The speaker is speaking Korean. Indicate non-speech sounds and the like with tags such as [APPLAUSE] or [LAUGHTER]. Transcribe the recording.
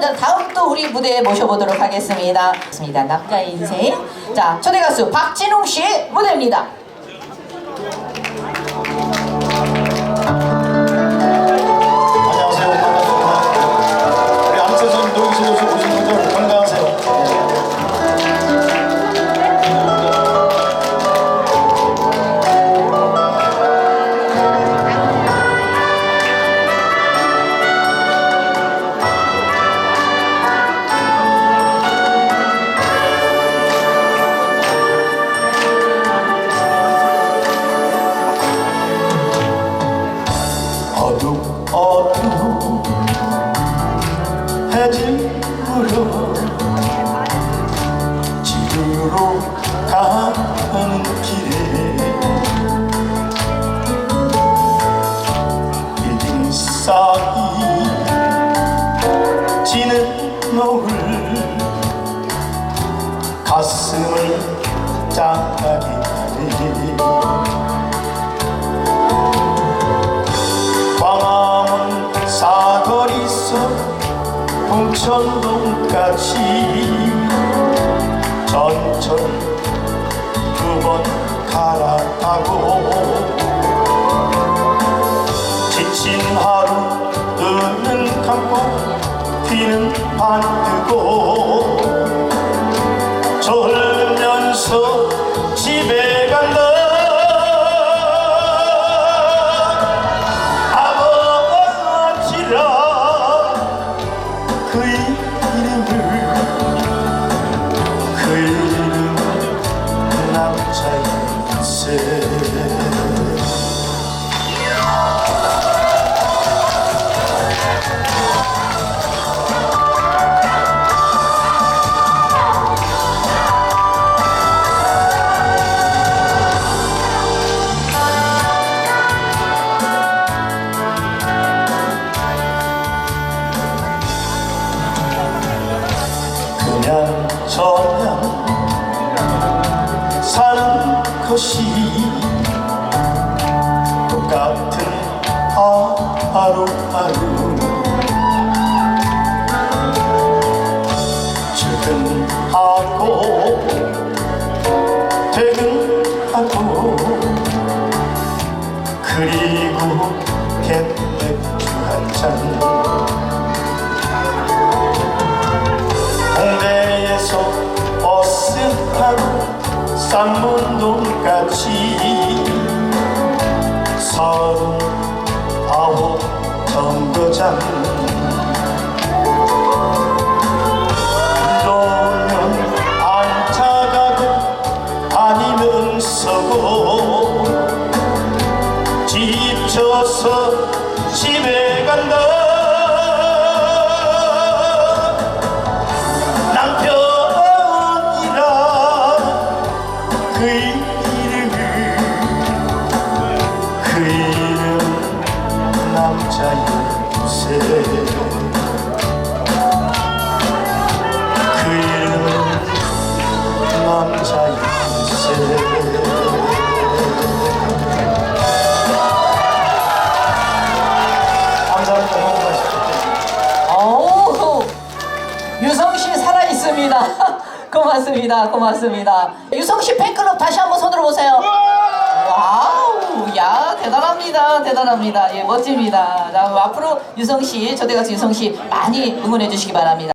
이제 다음 또 우리 무대에 모셔보도록 하겠습니다. 남자의 인생. 자, 초대 가수 박진웅 씨의 무대입니다. 해질으로 집으로 가는 길에 사이 지는 노을 가슴을 짱하게 하네 천동까지 전철 두 번 갈아타고 지친 하루 눈은 감고 귀는 반뜨고 졸면서 이름을 저냥 사는 것이 똑같은 하루하루. 출근하고 퇴근하고 그리고 캔맥주 한잔 정거장 이러면 앉아가고 아니면 서고 지쳐서 집에 씨 살아 있습니다. [LAUGHS] 고맙습니다. 고맙습니다. 유성 씨 팬클럽 다시 한번 손들어 보세요. 와우, 야 대단합니다. 대단합니다. 예, 멋집니다. 자, 앞으로 유성 씨, 저대 가수 유성 씨 많이 응원해 주시기 바랍니다.